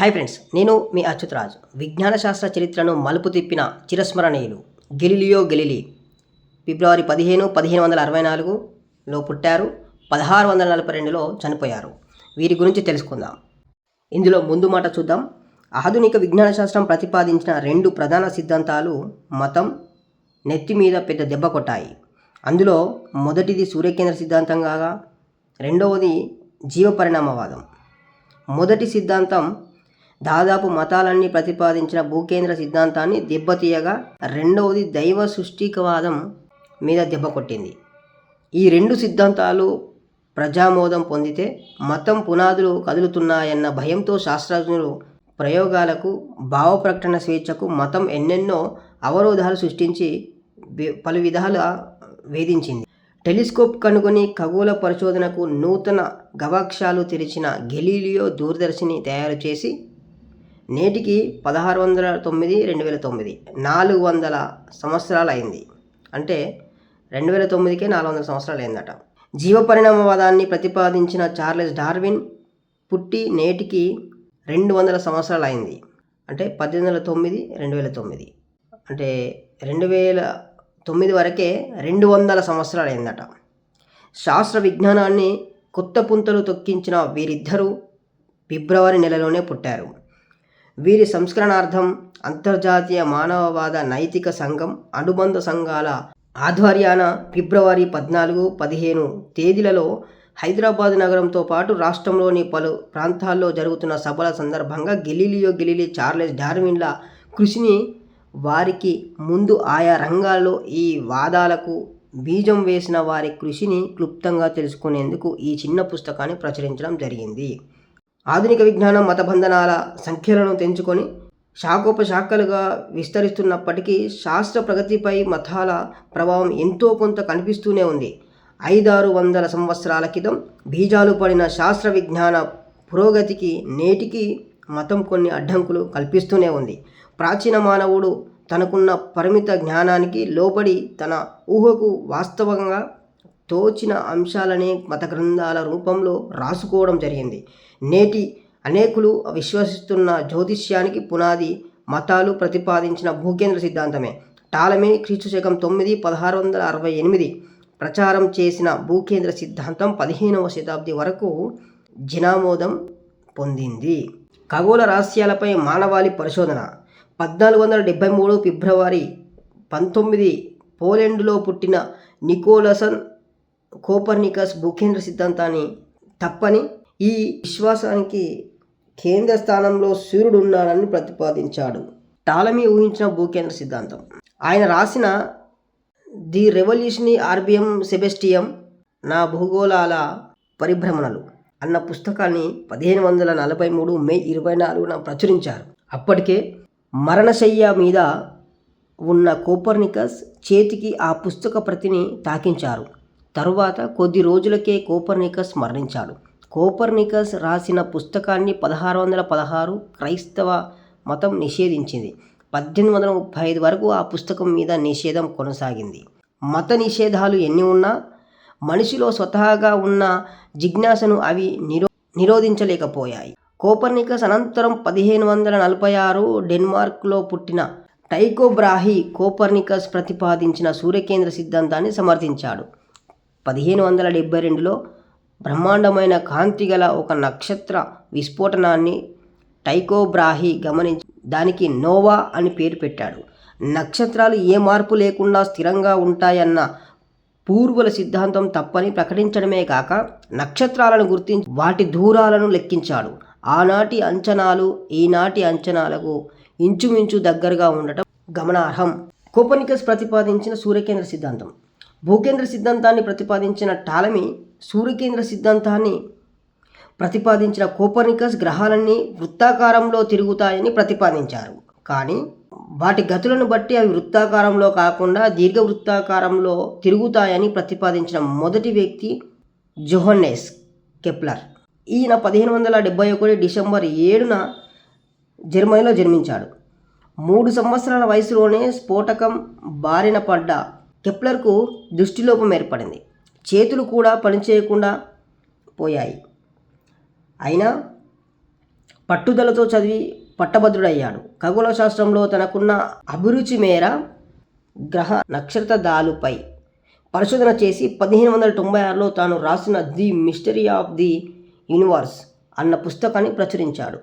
Hi friends నేను మీ అచ్యుతరాజ్. విజ్ఞాన శాస్త్ర చరిత్రను మలుపు తిప్పిన చిరస్మరణీయులు గెలిలియో గెలిలీ. ఫిబ్రవరి పదిహేను పదిహేను వందల అరవై నాలుగులో పుట్టారు పదహారు వందల నలభై రెండులో చనిపోయారు. వీరి గురించి తెలుసుకుందాం. ఇందులో ముందు మాట చూద్దాం. ఆధునిక విజ్ఞాన శాస్త్రం ప్రతిపాదించిన రెండు ప్రధాన సిద్ధాంతాలు మతం నెత్తి మీద పెద్ద దెబ్బ కొట్టాయి. అందులో మొదటిది సూర్యకేంద్ర సిద్ధాంతం కాగా రెండవది జీవపరిణామవాదం. మొదటి సిద్ధాంతం దాదాపు మతాలన్నీ ప్రతిపాదించిన భూకేంద్ర సిద్ధాంతాన్ని దెబ్బతీయగా రెండవది దైవ సృష్టికవాదం మీద దెబ్బ కొట్టింది. ఈ రెండు సిద్ధాంతాలు ప్రజామోదం పొందితే మతం పునాదులు కదులుతున్నాయన్న భయంతో శాస్త్రజ్ఞులు ప్రయోగాలకు భావ ప్రకటన స్వేచ్ఛకు మతం ఎన్నెన్నో అవరోధాలు సృష్టించి పలు విధాల వేధించింది. టెలిస్కోప్ కనుగొని ఖగోళ పరిశోధనకు నూతన గవాక్షాలు తెరిచిన గెలీలియో దూరదర్శిని తయారు చేసి నేటికి పదహారు వందల తొమ్మిది రెండు వేల తొమ్మిది. నాలుగు వందల సంవత్సరాలు అయింది అంటే రెండు వేల తొమ్మిదికే నాలుగు వందల సంవత్సరాలు అయిందట జీవపరిణామవాదాన్ని ప్రతిపాదించిన చార్లెస్ డార్విన్ పుట్టి నేటికి రెండు వందల సంవత్సరాలు అయింది అంటే పద్దెనిమిది వందల తొమ్మిది రెండు వేల తొమ్మిది. అంటే రెండు వేల తొమ్మిది వరకే రెండు వందల సంవత్సరాలు అయిందట శాస్త్ర విజ్ఞానాన్ని కొత్త పుంతలు తొక్కించిన వీరిద్దరూ ఫిబ్రవరి నెలలోనే పుట్టారు. వీరి సంస్కరణార్థం అంతర్జాతీయ మానవవాద నైతిక సంఘం అనుబంధ సంఘాల ఆధ్వర్యాన ఫిబ్రవరి పద్నాలుగు పదిహేను తేదీలలో హైదరాబాద్ నగరంతో పాటు రాష్ట్రంలోని పలు ప్రాంతాల్లో జరుగుతున్న సభల సందర్భంగా గెలీలియో గెలిలి చార్లెస్ డార్విన్ల కృషిని వారికి ముందు ఆయా రంగాల్లో ఈ వాదాలకు బీజం వేసిన వారి కృషిని క్లుప్తంగా తెలుసుకునేందుకు ఈ చిన్న పుస్తకాన్ని ప్రచురించడం జరిగింది. ఆధునిక విజ్ఞానం మతబంధనాల సంఖ్యలను తెంచుకొని శాఖోపశాఖలుగా విస్తరిస్తున్నప్పటికీ శాస్త్ర ప్రగతిపై మతాల ప్రభావం ఎంతో కొంత కనిపిస్తూనే ఉంది. ఐదారు వందల సంవత్సరాల క్రితం బీజాలు పడిన శాస్త్ర విజ్ఞాన పురోగతికి నేటికి మతం కొన్ని అడ్డంకులు కల్పిస్తూనే ఉంది. ప్రాచీన మానవుడు తనకున్న పరిమిత జ్ఞానానికి లోబడి తన ఊహకు వాస్తవంగా తోచిన అంశాలనే మత గ్రంథాల రూపంలో రాసుకోవడం జరిగింది. నేటి అనేకులు విశ్వసిస్తున్న జ్యోతిష్యానికి పునాది మతాలు ప్రతిపాదించిన భూకేంద్ర సిద్ధాంతమే. టాలమీ క్రీస్తు శకం తొమ్మిది పదహారు వందల అరవై ఎనిమిది ప్రచారం చేసిన భూకేంద్ర సిద్ధాంతం పదిహేనవ శతాబ్ది వరకు జినామోదం పొందింది. ఖగోళ రహస్యాలపై మానవాళి పరిశోధన. పద్నాలుగు వందల డెబ్బై మూడు ఫిబ్రవరి పంతొమ్మిది పోలెండ్లో పుట్టిన నికోలసన్ కోపర్నికస్ భూకేంద్ర సిద్ధాంతాన్ని తప్పని ఈ విశ్వాసానికి కేంద్ర స్థానంలో సూర్యుడు ఉన్నాడని ప్రతిపాదించాడు. టాలమీ ఊహించిన భూకేంద్ర సిద్ధాంతం. ఆయన రాసిన ది రెవల్యూషనీ ఆర్బియం సెబెస్టియం నా భూగోళాల పరిభ్రమణలు అన్న పుస్తకాన్ని పదిహేను వందల నలభై మూడు మే ఇరవై నాలుగున ప్రచురించారు. అప్పటికే మరణశయ్య మీద ఉన్న కోపర్నికస్ చేతికి ఆ పుస్తక ప్రతిని తాకించారు. తరువాత కొద్ది రోజులకే కోపర్నికస్ మరణించాడు. కోపర్నికస్ రాసిన పుస్తకాన్ని పదహారు వందల పదహారు క్రైస్తవ మతం నిషేధించింది. పద్దెనిమిది వందల ముప్పై ఐదు వరకు ఆ పుస్తకం మీద నిషేధం కొనసాగింది. మత నిషేధాలు ఎన్ని ఉన్నా మనిషిలో స్వతహాగా ఉన్న జిజ్ఞాసను అవి నిరో నిరోధించలేకపోయాయి. కోపర్నికస్ అనంతరం పదిహేను వందల నలభై ఆరు డెన్మార్క్లో పుట్టిన టైకో బ్రాహి కోపర్నికస్ ప్రతిపాదించిన సూర్యకేంద్ర సిద్ధాంతాన్ని సమర్థించాడు. పదిహేను వందల డెబ్బై రెండులో బ్రహ్మాండమైన కాంతి గల ఒక నక్షత్ర విస్ఫోటనాన్ని టైకో బ్రాహి గమనించి దానికి నోవా అని పేరు పెట్టాడు. నక్షత్రాలు ఏ మార్పు లేకుండా స్థిరంగా ఉంటాయన్న పూర్వుల సిద్ధాంతం తప్పని ప్రకటించడమే కాక నక్షత్రాలను గుర్తించి వాటి దూరాలను లెక్కించాడు. ఆనాటి అంచనాలు ఈనాటి అంచనాలకు ఇంచుమించు దగ్గరగా ఉండటం గమనార్హం. కోపనికస్ ప్రతిపాదించిన సూర్యకేంద్ర సిద్ధాంతం. భూకేంద్ర సిద్ధాంతాన్ని ప్రతిపాదించిన టాలమీ సూర్యకేంద్ర సిద్ధాంతాన్ని ప్రతిపాదించిన కోపర్నికస్ గ్రహాలన్నీ వృత్తాకారంలో తిరుగుతాయని ప్రతిపాదించారు. కానీ వాటి గతులను బట్టి అవి వృత్తాకారంలో కాకుండా దీర్ఘవృత్తాకారంలో తిరుగుతాయని ప్రతిపాదించిన మొదటి వ్యక్తి జోహన్నెస్ కెప్లర్. ఈయన పదిహేను వందల డెబ్బై ఒకటి డిసెంబర్ ఏడున జర్మనీలో జన్మించాడు. మూడు సంవత్సరాల వయసులోనే స్ఫోటకం బారిన పడ్డ కెప్లర్కు దృష్టిలోపం ఏర్పడింది. చేతులు కూడా పనిచేయకుండా పోయాయి. అయినా పట్టుదలతో చదివి పట్టభద్రుడయ్యాడు. ఖగోళ శాస్త్రంలో తనకున్న అభిరుచి మేర గ్రహ నక్షత్రదాలుపై పరిశోధన చేసి పదిహేను వందల తొంభై ఆరులో తాను రాసిన the mystery of the universe అన్న పుస్తకాన్ని ప్రచురించాడు.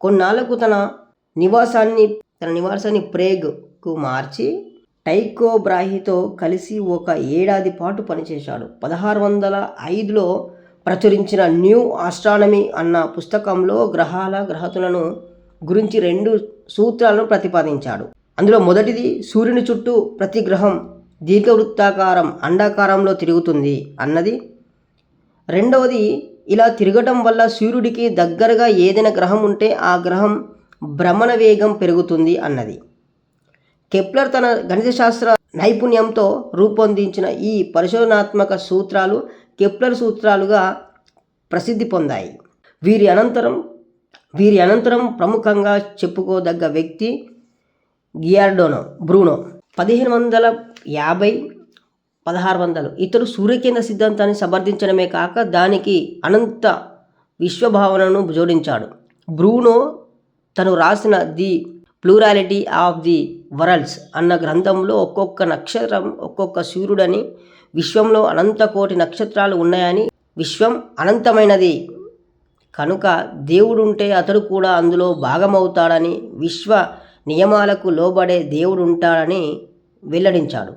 కొన్నాళ్ళకు తన నివాసాన్ని తన నివాసాన్ని ప్రేగ్కు మార్చి టైకో బ్రాహితో కలిసి ఒక ఏడాది పాటు పనిచేశాడు. పదహారు వందల ఐదులో ప్రచురించిన న్యూ ఆస్ట్రానమీ అన్న పుస్తకంలో గ్రహాల గ్రహతులను గురించి రెండు సూత్రాలను ప్రతిపాదించాడు. అందులో మొదటిది సూర్యుని చుట్టూ ప్రతి గ్రహం దీర్ఘవృత్తాకారం అండాకారంలో తిరుగుతుంది అన్నది. రెండవది ఇలా తిరగటం వల్ల సూర్యుడికి దగ్గరగా ఏదైనా గ్రహం ఉంటే ఆ గ్రహం భ్రమణ వేగం పెరుగుతుంది అన్నది. కెప్లర్ తన గణిత శాస్త్ర నైపుణ్యంతో రూపొందించిన ఈ పరిశోధనాత్మక సూత్రాలు కెప్లర్ సూత్రాలుగా ప్రసిద్ధి పొందాయి. వీరి అనంతరం వీరి అనంతరం ప్రముఖంగా చెప్పుకోదగ్గ వ్యక్తి గియార్డోనో బ్రూనో. పదిహేను వందల యాభై పదహారు వందలు. ఇతడు సూర్యకేంద్ర సిద్ధాంతాన్ని సమర్థించడమే కాక దానికి అనంత విశ్వభావనను జోడించాడు. బ్రూనో తను రాసిన the plurality of the worlds అన్న గ్రంథంలో ఒక్కొక్క నక్షత్రం ఒక్కొక్క సూర్యుడని విశ్వంలో అనంత కోటి నక్షత్రాలు ఉన్నాయని విశ్వం అనంతమైనది. కనుక దేవుడుంటే అతడు కూడా అందులో భాగమవుతాడని విశ్వ నియమాలకు లోబడే దేవుడు ఉంటాడని వెల్లడించాడు.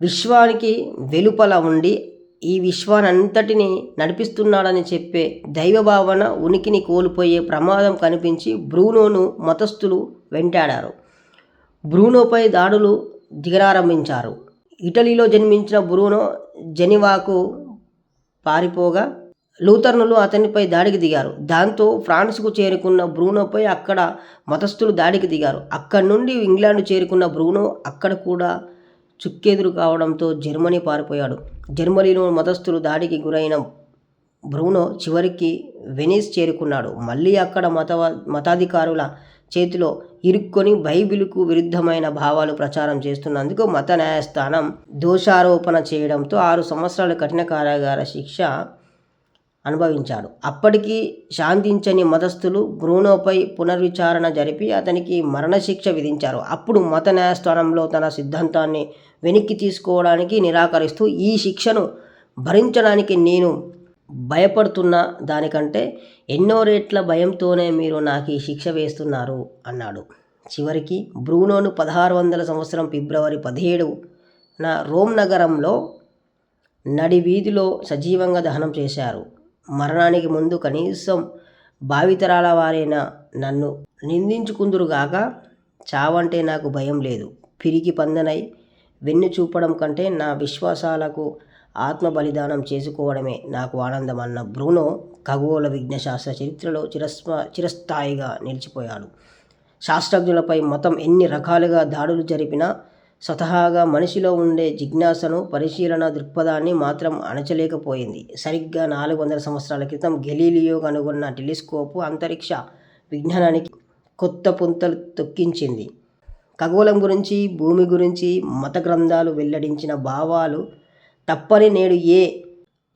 విశ్వానికి వెలుపల ఉండి ఈ విశ్వానంతటిని నడిపిస్తున్నాడని చెప్పే దైవభావన ఉనికిని కోల్పోయే ప్రమాదం కనిపించి బ్రూనోను మతస్థులు వెంటాడారు. బ్రూనోపై దాడులు దిగనారంభించారు ఇటలీలో జన్మించిన బ్రూనో జెనివాకు పారిపోగా లూథర్నులు అతనిపై దాడికి దిగారు. దాంతో ఫ్రాన్స్కు చేరుకున్న బ్రూనోపై అక్కడ మతస్థులు దాడికి దిగారు. అక్కడి నుండి ఇంగ్లాండ్ చేరుకున్న బ్రూనో అక్కడ కూడా చుక్కెదురు కావడంతో జర్మనీ పారిపోయాడు. జర్మనీలో మతస్థులు దాడికి గురైన బ్రూనో చివరికి వెనీస్ చేరుకున్నాడు. మళ్ళీ అక్కడ మత మతాధికారుల చేతిలో ఇరుక్కొని బైబిలుకు విరుద్ధమైన భావాలు ప్రచారం చేస్తున్నందుకు మత న్యాయస్థానం దోషారోపణ చేయడంతో ఆరు సంవత్సరాల కఠిన కారాగార శిక్ష అనుభవించాడు. అప్పటికి శాంతించని మతస్థులు బ్రూనోపై పునర్విచారణ జరిపి అతనికి మరణశిక్ష విధించారు. అప్పుడు మత న్యాయస్థానంలో తన సిద్ధాంతాన్ని వెనక్కి తీసుకోవడానికి నిరాకరిస్తూ ఈ శిక్షను భరించడానికి నేను భయపడుతున్న దానికంటే ఎన్నో రేట్ల భయంతోనే మీరు నాకు ఈ శిక్ష వేస్తున్నారు అన్నాడు. చివరికి బ్రూనోను పదహారు వందల సంవత్సరం ఫిబ్రవరి పదిహేడు నా రోమ్ నగరంలో నడి వీధిలో సజీవంగా దహనం చేశారు. మరణానికి ముందు కనీసం భావితరాల వారైనా నన్ను నిందించుకుందురుగాక చావంటే నాకు భయం లేదు. పిరికి పందనై వెన్ను చూపడం కంటే నా విశ్వాసాలకు ఆత్మ బలిదానం చేసుకోవడమే నాకు ఆనందం అన్న బ్రూనో ఖగోళ విజ్ఞశాస్త్ర చరిత్రలో చిరస్మ చిరస్థాయిగా నిలిచిపోయాడు. శాస్త్రజ్ఞులపై మతం ఎన్ని రకాలుగా దాడులు జరిపినా స్వతహాగా మనిషిలో ఉండే జిజ్ఞాసను పరిశీలన దృక్పథాన్ని మాత్రం అణచలేకపోయింది. సరిగ్గా నాలుగు వందల సంవత్సరాల క్రితం గెలీలియో కనుగొన్న టెలిస్కోపు అంతరిక్ష విజ్ఞానానికి కొత్త పుంతలు తొక్కించింది. ఖగోళం గురించి భూమి గురించి మత గ్రంథాలు వెల్లడించిన భావాలు తప్పని నేడు ఏ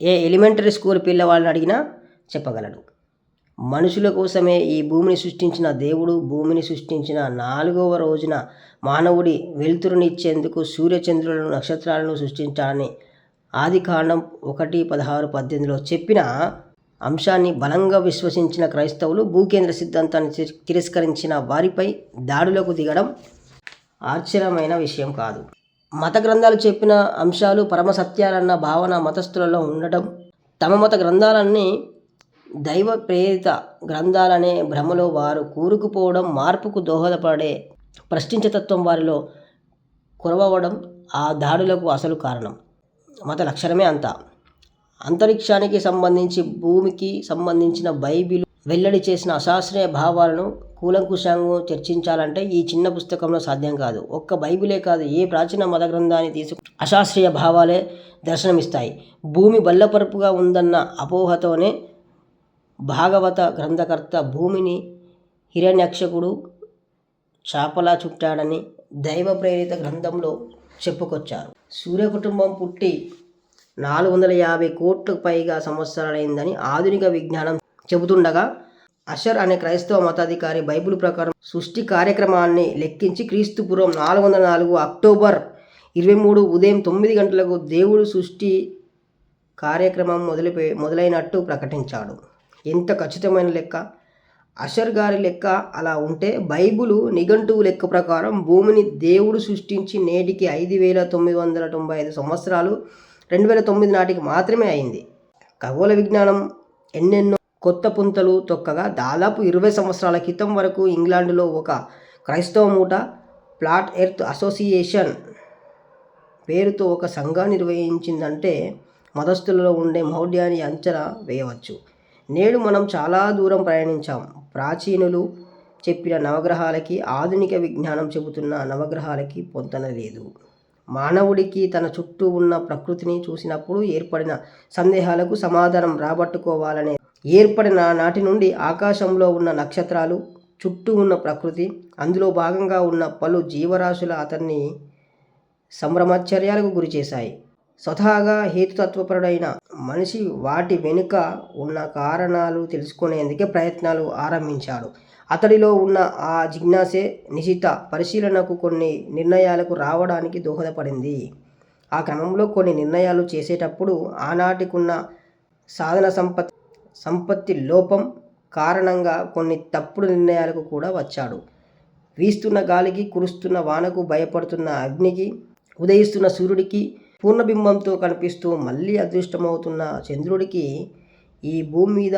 ఏ ఎలిమెంటరీ స్కూల్ పిల్లవాళ్ళని అడిగినా చెప్పగలడు. మనుషుల కోసమే ఈ భూమిని సృష్టించిన దేవుడు భూమిని సృష్టించిన నాలుగవ రోజున మానవుడి వెలుతురునిచ్చేందుకు సూర్యచంద్రులను నక్షత్రాలను సృష్టించాలని ఆది కాండం ఒకటి పదహారు పద్దెనిమిదిలో చెప్పిన అంశాన్ని బలంగా విశ్వసించిన క్రైస్తవులు భూకేంద్ర సిద్ధాంతాన్ని తిరస్కరించిన వారిపై దాడులకు దిగడం ఆశ్చర్యమైన విషయం కాదు. మత గ్రంథాలు చెప్పిన అంశాలు పరమ సత్యాలన్న భావన మతస్థులలో ఉండటం తమ మత గ్రంథాలన్నీ దైవ ప్రేరిత గ్రంథాలనే భ్రమలో వారు కూరుకుపోవడం మార్పుకు దోహదపడే ప్రశ్నించతత్వం వారిలో కురవడం ఆ దాడులకు అసలు కారణం. మత లక్షణమే అంతా. అంతరిక్షానికి సంబంధించి భూమికి సంబంధించిన బైబిల్ వెల్లడి చేసిన అశాస్త్రీయ భావాలను కూలంకుషంగా చర్చించాలంటే ఈ చిన్న పుస్తకంలో సాధ్యం కాదు. ఒక్క బైబిలే కాదు ఏ ప్రాచీన మత గ్రంథాన్ని తీసుకు అశాస్త్రీయ భావాలే దర్శనమిస్తాయి. భూమి బల్లపరుపుగా ఉందన్న అపోహతోనే భాగవత గ్రంథకర్త భూమిని హిరణ్యక్షకుడు చాపలా చుట్టాడని దైవ ప్రేరిత గ్రంథంలో చెప్పుకొచ్చారు. సూర్య కుటుంబం పుట్టి నాలుగు వందల యాభై కోట్లకు పైగా సంవత్సరాలైందని ఆధునిక విజ్ఞానం చెబుతుండగా అషర్ అనే క్రైస్తవ మతాధికారి బైబిల్ ప్రకారం సృష్టి కార్యక్రమాన్ని లెక్కించి క్రీస్తు పూర్వం నాలుగు వందల నాలుగు అక్టోబర్ ఇరవై మూడు ఉదయం తొమ్మిది గంటలకు దేవుడు సృష్టి కార్యక్రమం మొదలుపే మొదలైనట్టు ప్రకటించాడు. ఎంత ఖచ్చితమైన లెక్క? అషర్ గారి లెక్క అలా ఉంటే బైబులు నిఘంటువు లెక్క ప్రకారం భూమిని దేవుడు సృష్టించి నేటికి ఐదు వేల తొమ్మిది వందల తొంభై ఐదు సంవత్సరాలు రెండు వేల తొమ్మిది నాటికి మాత్రమే అయింది. ఖగోళ విజ్ఞానం ఎన్నెన్నో కొత్త పుంతలు తొక్కగా దాదాపు ఇరవై సంవత్సరాల క్రితం వరకు ఇంగ్లాండ్లో ఒక క్రైస్తవ మూట ప్లాట్ ఎర్త్ అసోసియేషన్ పేరుతో ఒక సంఘాన్ని నిర్వహించిందంటే మతస్థులలో ఉండే మౌఢ్యాన్ని అంచనా వేయవచ్చు. నేడు మనం చాలా దూరం ప్రయాణించాం. ప్రాచీనులు చెప్పిన నవగ్రహాలకి ఆధునిక విజ్ఞానం చెబుతున్న నవగ్రహాలకి పొంతన లేదు. మానవుడికి తన చుట్టూ ఉన్న ప్రకృతిని చూసినప్పుడు ఏర్పడిన సందేహాలకు సమాధానం రాబట్టుకోవాలనే ఏర్పడిన నాటి నుండి ఆకాశంలో ఉన్న నక్షత్రాలు చుట్టూ ఉన్న ప్రకృతి అందులో భాగంగా ఉన్న పలు జీవరాశుల అతన్ని సంభ్రమాశ్చర్యాలకు గురిచేశాయి స్వతహాగా హేతుతత్వపరుడైన మనిషి వాటి వెనుక ఉన్న కారణాలు తెలుసుకునేందుకే ప్రయత్నాలు ఆరంభించాడు. అతడిలో ఉన్న ఆ జిజ్ఞాసే నిశిత పరిశీలనకు కొన్ని నిర్ణయాలకు రావడానికి దోహదపడింది. ఆ క్రమంలో కొన్ని నిర్ణయాలు చేసేటప్పుడు ఆనాటికున్న సాధన సంపత్ సంపత్తి లోపం కారణంగా కొన్ని తప్పుడు నిర్ణయాలకు కూడా వచ్చాడు. వీస్తున్న గాలికి కురుస్తున్న వానకు భయపడుతున్న అగ్నికి ఉదయిస్తున్న సూర్యుడికి పూర్ణబింబంతో కనిపిస్తూ మళ్ళీ అదృష్టమవుతున్న చంద్రుడికి ఈ భూమి మీద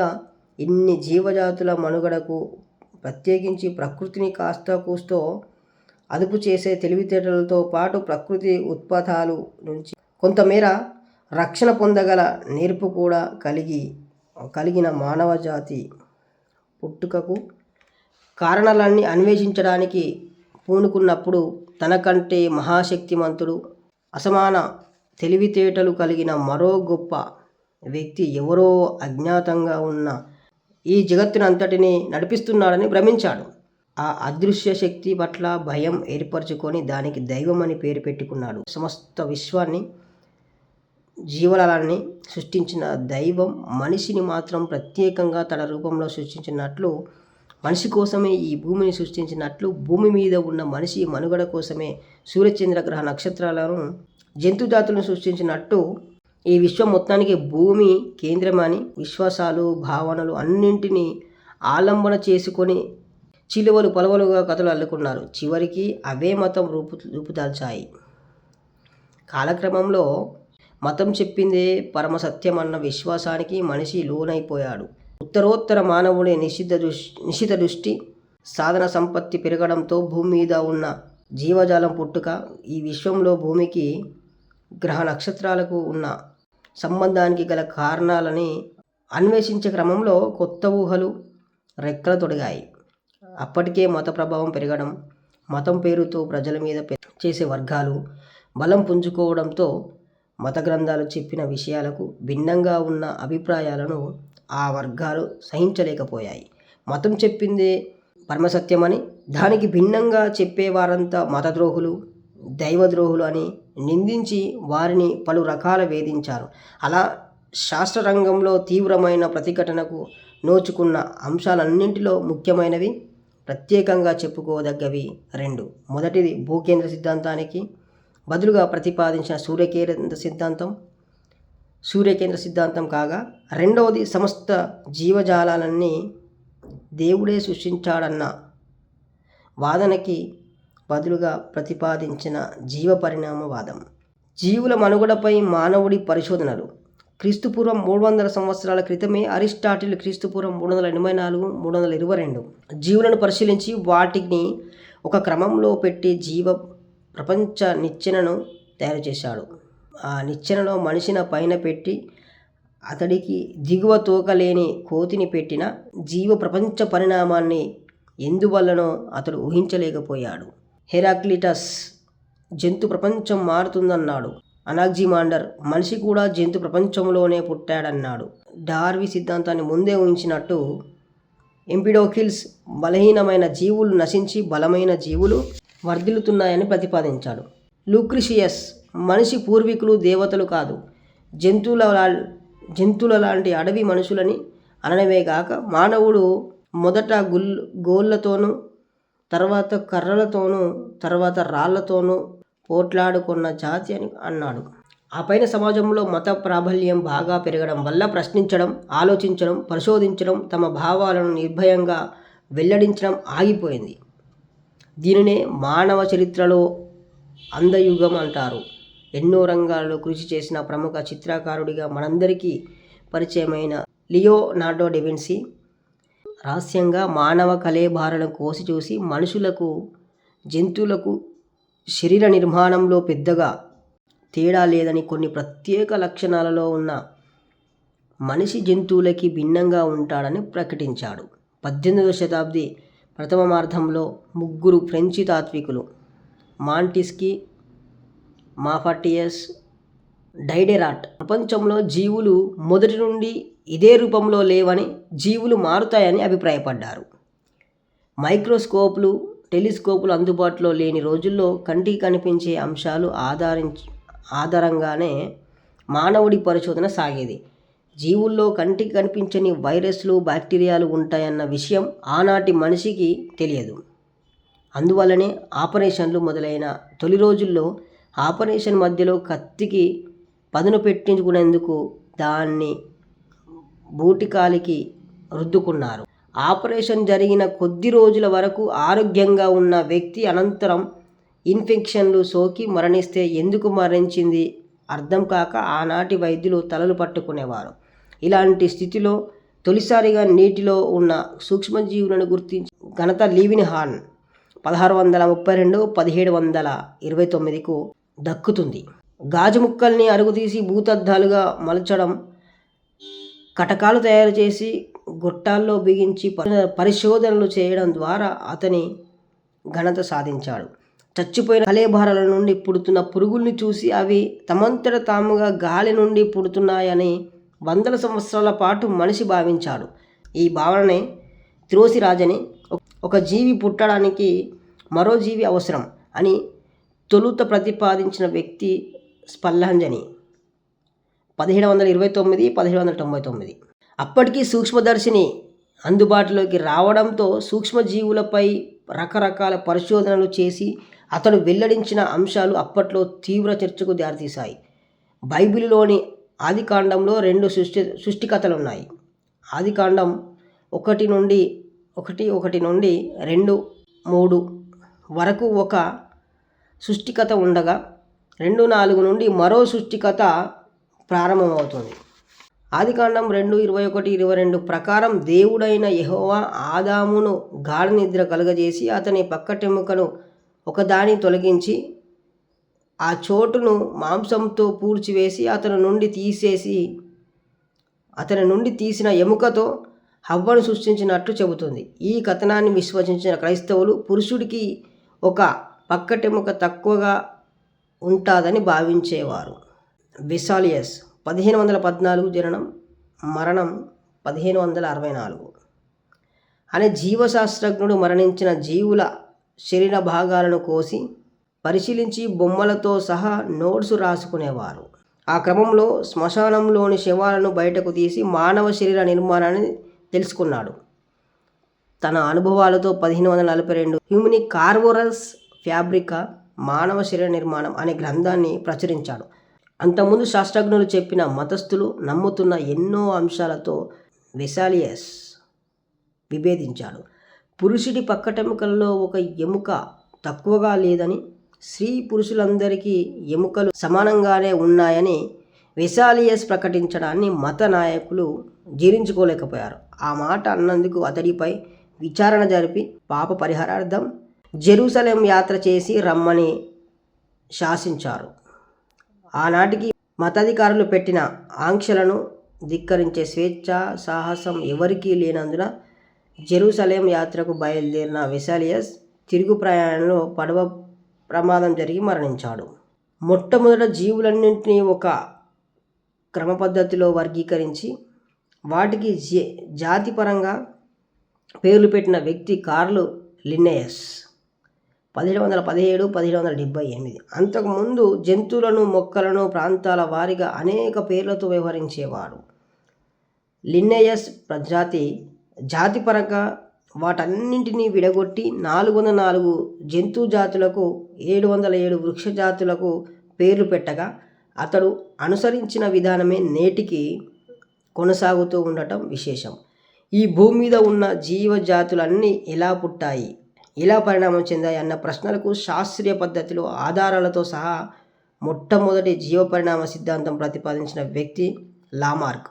ఇన్ని జీవజాతుల మనుగడకు ప్రత్యేకించి ప్రకృతిని కాస్త కూస్తో అదుపు చేసే తెలివితేటలతో పాటు ప్రకృతి ఉత్పాతాలు నుంచి కొంతమేర రక్షణ పొందగల నేర్పు కూడా కలిగి కలిగిన మానవ జాతి పుట్టుకకు కారణాలన్నీ అన్వేషించడానికి పూనుకున్నప్పుడు తనకంటే మహాశక్తిమంతుడు అసమాన తెలివితేటలు కలిగిన మరో గొప్ప వ్యక్తి ఎవరో అజ్ఞాతంగా ఉన్న ఈ జగత్తునంతటిని నడిపిస్తున్నాడని భ్రమించాడు. ఆ అదృశ్య శక్తి పట్ల భయం ఏర్పరచుకొని దానికి దైవం అని పేరు పెట్టుకున్నాడు. సమస్త విశ్వాన్ని జీవలాన్ని సృష్టించిన దైవం మనిషిని మాత్రం ప్రత్యేకంగా తన రూపంలో సృష్టించినట్లు మనిషి కోసమే ఈ భూమిని సృష్టించినట్లు భూమి మీద ఉన్న మనిషి మనుగడ కోసమే సూర్యచంద్ర గ్రహ నక్షత్రాలను జంతుజాతులను సృష్టించినట్టు ఈ విశ్వం మొత్తానికి భూమి కేంద్రమని విశ్వాసాలు భావనలు అన్నింటినీ ఆలంబన చేసుకొని చిలువలు పొలవలుగా కథలు అల్లుకున్నారు. చివరికి అవే మతం రూపు రూపుదాల్చాయి. కాలక్రమంలో మతం చెప్పిందే పరమ సత్యం అన్న విశ్వాసానికి మనిషి లోనైపోయాడు. ఉత్తరోత్తర మానవుడి నిషిద్ధ దృష్టి నిశ్చిత దృష్టి సాధన సంపత్తి పెరగడంతో భూమి మీద ఉన్న జీవజాలం పుట్టుక ఈ విశ్వంలో భూమికి గ్రహ నక్షత్రాలకు ఉన్న సంబంధానికి గల కారణాలని అన్వేషించే క్రమంలో కొత్త ఊహలు రెక్కలు తొడిగాయి. అప్పటికే మత ప్రభావం పెరగడం మతం పేరుతో ప్రజల మీద చేసే వర్గాలు బలం పుంజుకోవడంతో మత గ్రంథాలు చెప్పిన విషయాలకు భిన్నంగా ఉన్న అభిప్రాయాలను ఆ వర్గాలు సహించలేకపోయాయి. మతం చెప్పిందే పరమసత్యమని దానికి భిన్నంగా చెప్పేవారంతా మతద్రోహులు దైవద్రోహులు అని నిందించి వారిని పలు రకాల వేధించారు. అలా శాస్త్ర రంగంలో తీవ్రమైన ప్రతిఘటనకు నోచుకున్న అంశాలన్నింటిలో ముఖ్యమైనవి ప్రత్యేకంగా చెప్పుకోదగ్గవి రెండు. మొదటిది భూకేంద్ర సిద్ధాంతానికి బదులుగా ప్రతిపాదించిన సూర్యకేంద్ర సిద్ధాంతం సూర్యకేంద్ర సిద్ధాంతం కాగా రెండవది సమస్త జీవజాలాలన్నీ దేవుడే సృష్టించాడన్న వాదనకి బదులుగా ప్రతిపాదించిన జీవ పరిణామవాదం జీవుల మనుగడపై మానవుడి పరిశోధనలు. క్రీస్తుపూర్వం మూడు వందల సంవత్సరాల క్రితమే అరిస్టాటిల్ క్రీస్తుపూర్వం మూడు వందల ఎనభై నాలుగు మూడు వందల ఇరవై రెండు. జీవులను పరిశీలించి వాటిని ఒక క్రమంలో పెట్టి జీవ ప్రపంచ నిచ్చెనను తయారు చేశాడు. ఆ నిచ్చెనలో మనిషిని పైన పెట్టి అతడికి దిగువ తూకలేని కోతిని పెట్టిన జీవ ప్రపంచ పరిణామాన్ని ఎందువల్లనో అతడు ఊహించలేకపోయాడు. హెరాక్లిటస్ జంతు ప్రపంచం మారుతుందన్నాడు. అనాగ్జిమాండర్ మనిషి కూడా జంతు ప్రపంచంలోనే పుట్టాడన్నాడు. డార్వి సిద్ధాంతాన్ని ముందే ఊహించినట్టు ఎంపిడోకిల్స్ బలహీనమైన జీవులు నశించి బలమైన జీవులు వర్ధిల్లుతున్నాయని ప్రతిపాదించాడు. లూక్రిషియస్ మనిషి పూర్వీకులు దేవతలు కాదు. జంతువుల జంతువుల లాంటి అడవి మనుషులని అనడమే కాక మానవుడు మొదట గుల్ గోళ్ళతోనూ తర్వాత కర్రలతోనూ తర్వాత రాళ్ళతోనూ పోట్లాడుకున్న జాతి అని అన్నాడు. ఆ పైన సమాజంలో మత ప్రాబల్యం బాగా పెరగడం వల్ల ప్రశ్నించడం ఆలోచించడం పరిశోధించడం తమ భావాలను నిర్భయంగా వెల్లడించడం ఆగిపోయింది. దీనినే మానవ చరిత్రలో అందయుగం అంటారు. ఎన్నో రంగాల్లో కృషి చేసిన ప్రముఖ చిత్రకారుడిగా మనందరికీ పరిచయమైన లియోనార్డో డెవిన్సీ రహస్యంగా మానవ కలేబారలను కోసి చూసి మనుషులకు జంతువులకు శరీర నిర్మాణంలో పెద్దగా తేడా లేదని కొన్ని ప్రత్యేక లక్షణాలలో ఉన్న మనిషి జంతువులకి భిన్నంగా ఉంటాడని ప్రకటించాడు. పద్దెనిమిదవ శతాబ్ది ప్రథమార్థంలో ముగ్గురు ఫ్రెంచి తాత్వికులు మాంటిస్కి మాఫాటియస్ డైడెరాట్. ప్రపంచంలో జీవులు మొదటి నుండి ఇదే రూపంలో లేవని జీవులు మారుతాయని అభిప్రాయపడ్డారు. మైక్రోస్కోప్లు టెలిస్కోపులు అందుబాటులో లేని రోజుల్లో కంటికి కనిపించే అంశాలు ఆధారించి ఆధారంగానే మానవుడి పరిశోధన సాగేది. జీవుల్లో కంటికి కనిపించని వైరస్లు బ్యాక్టీరియాలు ఉంటాయన్న విషయం ఆనాటి మనిషికి తెలియదు. అందువల్లనే ఆపరేషన్లు మొదలైన తొలి రోజుల్లో ఆపరేషన్ మధ్యలో కత్తికి పదును పెట్టించుకునేందుకు దాన్ని బూటికాలికి రుద్దుకున్నారు. ఆపరేషన్ జరిగిన కొద్ది రోజుల వరకు ఆరోగ్యంగా ఉన్న వ్యక్తి అనంతరం ఇన్ఫెక్షన్లు సోకి మరణిస్తే ఎందుకు మరణించింది అర్థం కాక ఆనాటి వైద్యులు తలలు పట్టుకునేవారు. ఇలాంటి స్థితిలో తొలిసారిగా నీటిలో ఉన్న సూక్ష్మజీవులను గుర్తించి ఘనత లీవిన్ పదహారు వందల ముప్పై రెండు పదిహేడు వందల ఇరవై తొమ్మిదికు దక్కుతుంది. గాజు ముక్కల్ని అరుగుతీసి భూతద్దాలుగా మలచడం కటకాలు తయారు చేసి గొట్టాల్లో బిగించి పరి- పరిశోధనలు చేయడం ద్వారా అతని ఘనత సాధించాడు. చచ్చిపోయిన కలేబారాల నుండి పుడుతున్న పురుగుల్ని చూసి అవి తమంతట తాముగా గాలి నుండి పుడుతున్నాయని వందల సంవత్సరాల పాటు మనిషి భావించాడు. ఈ భావననే త్రోసిరాజని ఒక జీవి పుట్టడానికి మరో జీవి అవసరం అని తొలుత ప్రతిపాదించిన వ్యక్తి స్పల్లంజని. పదిహేడు వందల ఇరవై తొమ్మిది పదిహేడు వందల తొంభై తొమ్మిది. అప్పటికీ సూక్ష్మదర్శిని అందుబాటులోకి రావడంతో సూక్ష్మజీవులపై రకరకాల పరిశోధనలు చేసి అతడు వెల్లడించిన అంశాలు అప్పట్లో తీవ్ర చర్చకు దారితీశాయి. బైబిల్లోని ఆదికాండంలో రెండు సృష్టి సృష్టికథలు ఉన్నాయి ఆదికాండం ఒకటి నుండి ఒకటి ఒకటి నుండి రెండు మూడు వరకు ఒక సృష్టికథ ఉండగా రెండు నాలుగు నుండి మరో సృష్టికథ ప్రారంభమవుతుంది. ఆదికాండం రెండు ఇరవై ఒకటి ఇరవై రెండు ప్రకారం దేవుడైన యహోవా ఆదామును గాఢ నిద్ర కలుగజేసి అతని పక్కటెముకను ఒకదాని తొలగించి ఆ చోటును మాంసంతో పూడ్చివేసి అతని నుండి తీసేసి అతని నుండి తీసిన ఎముకతో హవ్వను సృష్టించినట్లు చెబుతుంది. ఈ కథనాన్ని విశ్వసించిన క్రైస్తవులు పురుషుడికి ఒక పక్కటెముక తక్కువగా ఉంటుందని భావించేవారు. విసాలియస్ పదిహేను వందల పద్నాలుగు జననం మరణం పదిహేను వందల అరవై నాలుగు. అనే జీవశాస్త్రజ్ఞుడు మరణించిన జీవుల శరీర భాగాలను కోసి పరిశీలించి బొమ్మలతో సహా నోట్స్ రాసుకునేవారు. ఆ క్రమంలో శ్మశానంలోని శవాలను బయటకు తీసి మానవ శరీర నిర్మాణాన్ని తెలుసుకున్నాడు. తన అనుభవాలతో పదిహేను వందల నలభై రెండు హ్యూమిని కార్వోరల్స్ ఫ్యాబ్రికా మానవ శరీర నిర్మాణం అనే గ్రంథాన్ని ప్రచురించాడు. అంతకుముందు శాస్త్రజ్ఞులు చెప్పిన మతస్థులు నమ్ముతున్న ఎన్నో అంశాలతో వెసాలియస్ విభేదించాడు. పురుషుడి పక్కటెముకల్లో ఒక ఎముక తక్కువగా లేదని స్త్రీ పురుషులందరికీ ఎముకలు సమానంగానే ఉన్నాయని వెసాలియస్ ప్రకటించడాన్ని మత నాయకులు జీర్ణించుకోలేకపోయారు. ఆ మాట అన్నందుకు అతడిపై విచారణ జరిపి పాప పరిహారార్థం జెరూసలేం యాత్ర చేసి రమ్మని శాసించారు. ఆనాటికి మతాధికారులు పెట్టిన ఆంక్షలను ధిక్కరించే స్వేచ్ఛ సాహసం ఎవరికీ లేనందున జెరూసలేం యాత్రకు బయలుదేరిన వెసాలియస్ తిరుగు ప్రయాణంలో పడవ ప్రమాదం జరిగి మరణించాడు. మొట్టమొదట జీవులన్నింటినీ ఒక క్రమ పద్ధతిలో వర్గీకరించి వాటికి జే జాతిపరంగా పేర్లు పెట్టిన వ్యక్తి కార్లు లిన్నెయస్. పదిహేడు వందల పదిహేడు పదిహేడు వందల డెబ్బై ఎనిమిది. అంతకుముందు జంతువులను మొక్కలను ప్రాంతాల వారిగా అనేక పేర్లతో వ్యవహరించేవాడు. లిన్నెయస్ ప్రజాతి జాతిపరంగా వాటన్నింటినీ విడగొట్టి నాలుగు వందల నాలుగు జంతు జాతులకు ఏడు వందల ఏడు వృక్ష జాతులకు పేర్లు పెట్టగా అతడు అనుసరించిన విధానమే నేటికి కొనసాగుతూ ఉండటం విశేషం. ఈ భూమి మీద ఉన్న జీవజాతులన్నీ ఎలా పుట్టాయి ఎలా పరిణామం చెందాయి అన్న ప్రశ్నలకు శాస్త్రీయ పద్ధతిలో ఆధారాలతో సహా మొట్టమొదటి జీవ పరిణామ సిద్ధాంతం ప్రతిపాదించిన వ్యక్తి లామార్క్.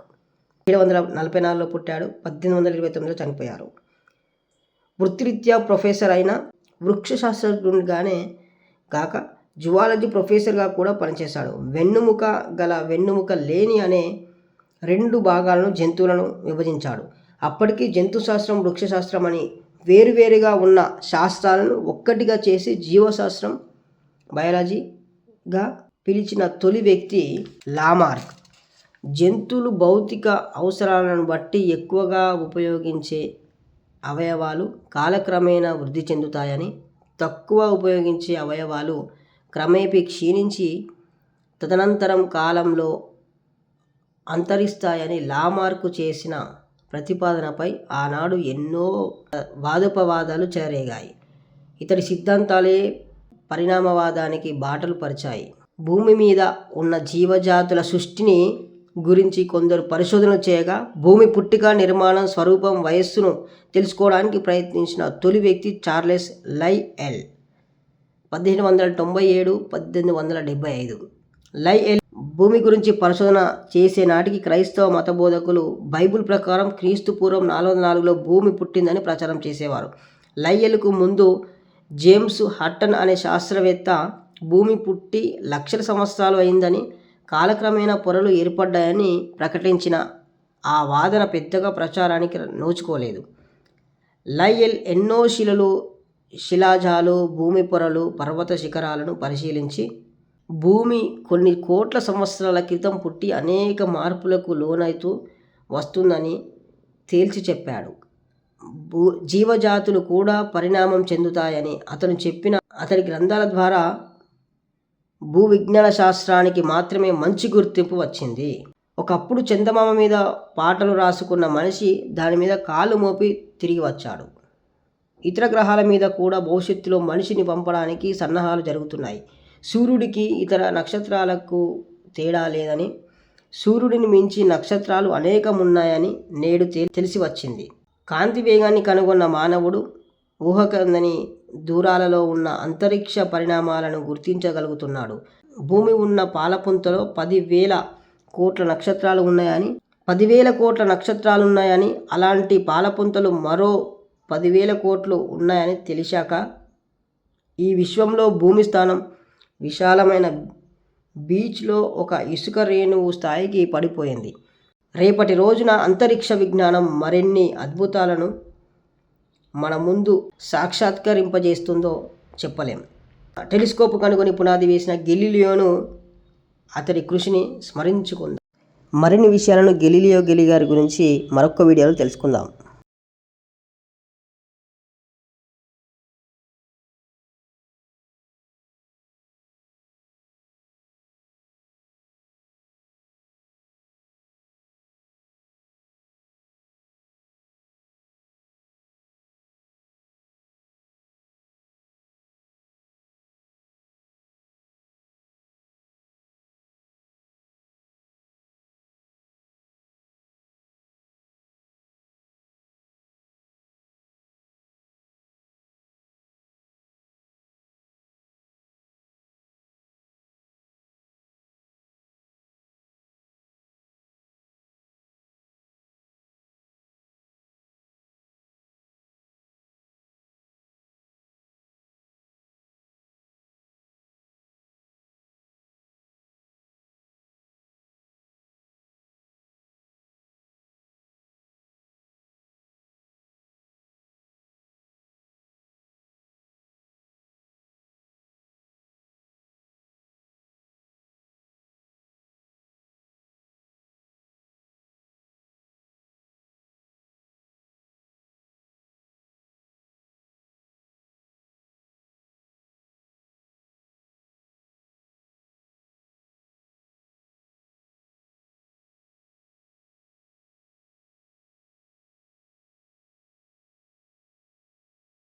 ఏడు వందల నలభై నాలుగులో పుట్టాడు పద్దెనిమిది వందల ఇరవై తొమ్మిదిలో చనిపోయారు. వృత్తిరీత్యా ప్రొఫెసర్ అయిన వృక్షశాస్త్రజ్ఞుడిగానే కాక జువాలజీ ప్రొఫెసర్గా కూడా పనిచేశాడు. వెన్నుముక గల వెన్నుముక లేని అనే రెండు భాగాలను జంతువులను విభజించాడు. అప్పటికి జంతు శాస్త్రం వృక్షశాస్త్రం అని వేరువేరుగా ఉన్న శాస్త్రాలను ఒక్కటిగా చేసి జీవశాస్త్రం బయాలజీగా పిలిచిన తొలి వ్యక్తి లామార్క్. జంతువులు భౌతిక అవసరాలను బట్టి ఎక్కువగా ఉపయోగించే అవయవాలు కాలక్రమేణా వృద్ధి చెందుతాయని తక్కువ ఉపయోగించే అవయవాలు క్రమేపీ క్షీణించి తదనంతరం కాలంలో అంతరిస్తాయని లామార్కు చేసిన ప్రతిపాదనపై ఆనాడు ఎన్నో వాదోపవాదాలు చెలరేగాయి. ఇతడి సిద్ధాంతాలే పరిణామవాదానికి బాటలు పరిచాయి. భూమి మీద ఉన్న జీవజాతుల సృష్టిని గురించి కొందరు పరిశోధనలు చేయగా భూమి పుట్టిక నిర్మాణం స్వరూపం వయస్సును తెలుసుకోవడానికి ప్రయత్నించిన తొలి వ్యక్తి చార్లెస్ లై ఎల్. పద్దెనిమిది వందల తొంభై ఏడు పద్దెనిమిది వందల డెబ్బై ఐదు. లై ఎల్ భూమి గురించి పరిశోధన చేసే నాటికి క్రైస్తవ మత బోధకులు బైబిల్ ప్రకారం క్రీస్తు పూర్వం నాలుగు వందల నాలుగులో భూమి పుట్టిందని ప్రచారం చేసేవారు. లయ్యలకు ముందు జేమ్స్ హట్టన్ అనే శాస్త్రవేత్త భూమి పుట్టి లక్షల సంవత్సరాలు అయిందని కాలక్రమేణా పొరలు ఏర్పడ్డాయని ప్రకటించిన ఆ వాదన పెద్దగా ప్రచారానికి నోచుకోలేదు. లయల్ ఎన్నో శిలలు శిలాజాలు భూమి పొరలు పర్వత శిఖరాలను పరిశీలించి భూమి కొన్ని కోట్ల సంవత్సరాల క్రితం పుట్టి అనేక మార్పులకు లోనైతూ వస్తుందని తేల్చి చెప్పాడు. భూ జీవజాతులు కూడా పరిణామం చెందుతాయని అతను చెప్పిన అతని గ్రంథాల ద్వారా భూ విజ్ఞాన శాస్త్రానికి మాత్రమే మంచి గుర్తింపు వచ్చింది. ఒకప్పుడు చందమామ మీద పాటలు రాసుకున్న మనిషి దాని మీద కాలు మోపి తిరిగి వచ్చాడు. ఇతర గ్రహాల మీద కూడా భవిష్యత్తులో మనిషిని పంపడానికి సన్నాహాలు జరుగుతున్నాయి. సూర్యుడికి ఇతర నక్షత్రాలకు తేడా లేదని సూర్యుడిని మించి నక్షత్రాలు అనేకం ఉన్నాయని నేడు తె- తెలిసి వచ్చింది. కాంతి వేగాన్ని కనుగొన్న మానవుడు ఊహకందని దూరాలలో ఉన్న అంతరిక్ష పరిణామాలను గుర్తించగలుగుతున్నాడు. భూమి ఉన్న పాలపుంతలో పదివేల కోట్ల నక్షత్రాలు ఉన్నాయని పదివేల కోట్ల నక్షత్రాలు ఉన్నాయని అలాంటి పాలపుంతలు మరో పదివేల కోట్లు ఉన్నాయని తెలిసాక ఈ విశ్వంలో భూమి స్థానం విశాలమైన బీచ్లో ఒక ఇసుక రేణువు స్థాయికి పడిపోయింది. రేపటి రోజున అంతరిక్ష విజ్ఞానం మరిన్ని అద్భుతాలను మన ముందు సాక్షాత్కరింపజేస్తుందో చెప్పలేం. టెలిస్కోప్ కనుగొని పునాది వేసిన గెలీలియోను అతడి కృషిని స్మరించుకుందాం. మరిన్ని విషయాలను గెలీలియో గెలి గారి గురించి మరొక వీడియోలో తెలుసుకుందాం.